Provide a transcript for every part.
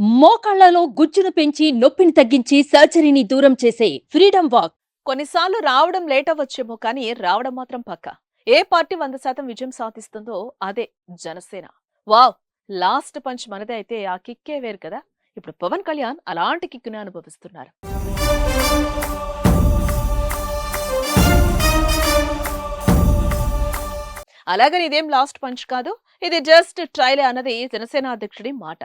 మోకాళ్ళలో గుజ్జును పెంచి నొప్పిని తగ్గించి సర్జరీని దూరం చేసే ఫ్రీడమ్ వాక్. కొన్నిసార్లు రావడం లేట్ అవ్వచ్చేమో కానీ రావడం మాత్రం పక్క. ఏ పార్టీ వంద శాతం విజయం సాధిస్తుందో అదే జనసేన. వావ్! లాస్ట్ పంచ్ మనదే అయితే ఆ కిక్కే వేరు కదా. ఇప్పుడు పవన్ కళ్యాణ్ అలాంటి కిక్కుని అనుభవిస్తున్నారు. అలాగని ఇదేం లాస్ట్ పంచ్ కాదు? ఇది జస్ట్ ట్రైలే అన్నది జనసేన అధ్యక్షుడి మాట.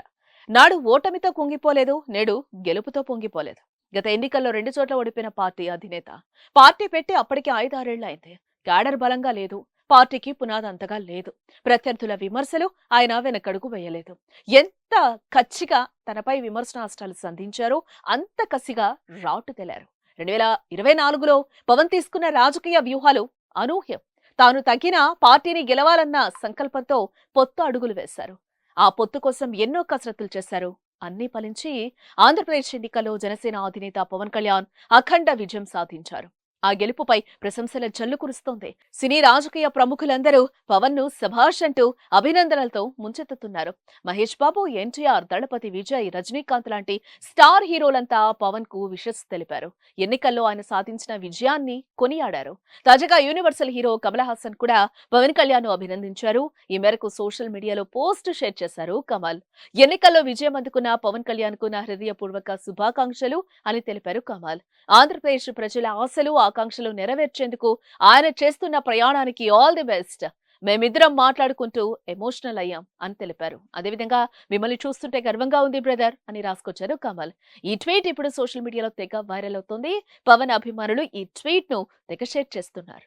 నాడు ఓటమితో కుంగిపోలేదు నేడు గెలుపుతో పొంగిపోలేదు. గత ఎన్నికల్లో రెండు చోట్ల ఓడిపోయిన పార్టీ అధినేత. పార్టీ పెట్టి అప్పటికి ఐదారేళ్ళైంది. క్యాడర్ బలంగా లేదు. పార్టీకి పునాది అంతగా లేదు. ప్రత్యర్థుల విమర్శలు ఆయన వెనకడుగు వేయలేదు. ఎంత కచ్చిగా తనపై విమర్శనాస్త్రాలు సంధించారో అంత కసిగా రాటు తెలారు. రెండు వేల ఇరవై నాలుగులో పవన్ తీసుకున్న రాజకీయ వ్యూహాలు అనూహ్యం. తాను తగిన పార్టీని గెలవాలన్న సంకల్పంతో పొత్తు అడుగులు వేశారు. ఆ పొత్తు కోసం ఎన్నో కసరత్తులు చేశారు. అన్నీ ఫలించి ఆంధ్రప్రదేశ్ ఎన్నికల్లో జనసేన అధినేత పవన్ కళ్యాణ్ అఖండ విజయం సాధించారు. ఆ గెలుపుపై ప్రశంసల జల్లు కురుస్తోంది. సినీ రాజకీయ ప్రముఖులందరూ పవన్ను సభాష్ అంటూ అభినందనలతో ముంచెత్తుతున్నారు. మహేష్ బాబు ఎన్టీఆర్ దళపతి విజయ్ రజనీకాంత్ లాంటి స్టార్ హీరోలంతా పవన్కు విషస్ తెలిపారు. ఎన్నికల్లో ఆయన సాధించిన విజయాన్ని కొనియాడారు. తాజాగా యూనివర్సల్ హీరో కమల్ హాసన్ కూడా పవన్ కళ్యాణ్ను అభినందించారు. ఈ మేరకు సోషల్ మీడియాలో పోస్ట్ షేర్ చేశారు కమల్. ఎన్నికల్లో విజయం అందుకున్న పవన్ కళ్యాణ్కు నా హృదయపూర్వక శుభాకాంక్షలు అని తెలిపారు కమల్. ఆంధ్రప్రదేశ్ ప్రజల ఆశలు ఆకాంక్షలు నెరవేర్చేందుకు ఆయన చేస్తున్న ప్రయాణానికి ఆల్ ది బెస్ట్ మేమిద్దరం మాట్లాడుకుంటూ ఎమోషనల్ అయ్యాం అని తెలిపారు. అదేవిధంగా మిమ్మల్ని చూస్తుంటే గర్వంగా ఉంది బ్రదర్ అని రాసుకొచ్చారు కమల్. ఈ ట్వీట్ ఇప్పుడు సోషల్ మీడియాలో తెగ వైరల్ అవుతుంది. పవన్ అభిమానులు ఈ ట్వీట్ను తెగ షేర్ చేస్తున్నారు.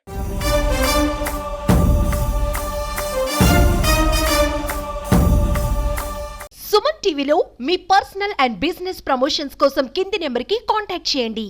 సుమన్ టీవీలో మీ పర్సనల్ అండ్ బిజినెస్ ప్రమోషన్స్ కోసం కింది నెంబర్కి కాంటాక్ట్ చేయండి.